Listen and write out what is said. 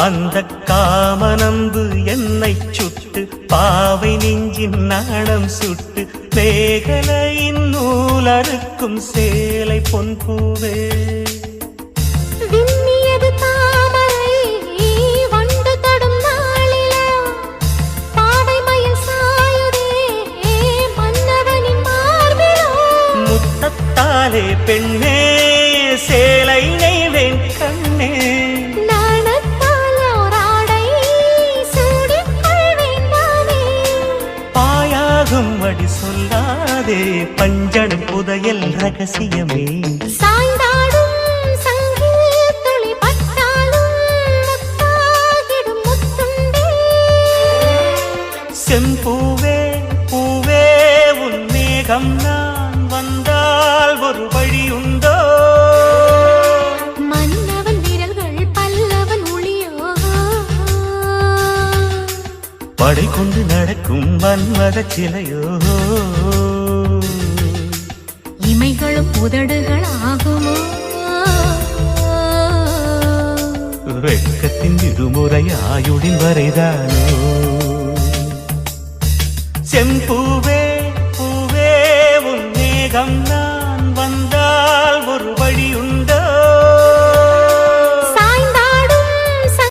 அந்த காமனம்பு என்னை சுட்டு பாவை நெஞ்சின் நாணம் சுட்டு மேகலையின் நூலறுக்கும் சேலை பொன் பூவே. விண்ணியது தாமரை வண்டு தொடும் சொல்லாதே பஞ்சடும் புதையல் ரகசியமே. சாய்ந்தாடும் செம்பூவே பூவே உன் மேகம் நான் வந்தால் படை கொண்டு நடக்கும் வன்மத சிலையோ. இமைகளும் உதடுகள் ஆகுமோ? வெட்கத்தின் விடுமுறை ஆயுடின் வரைதானோ. செம்பூவே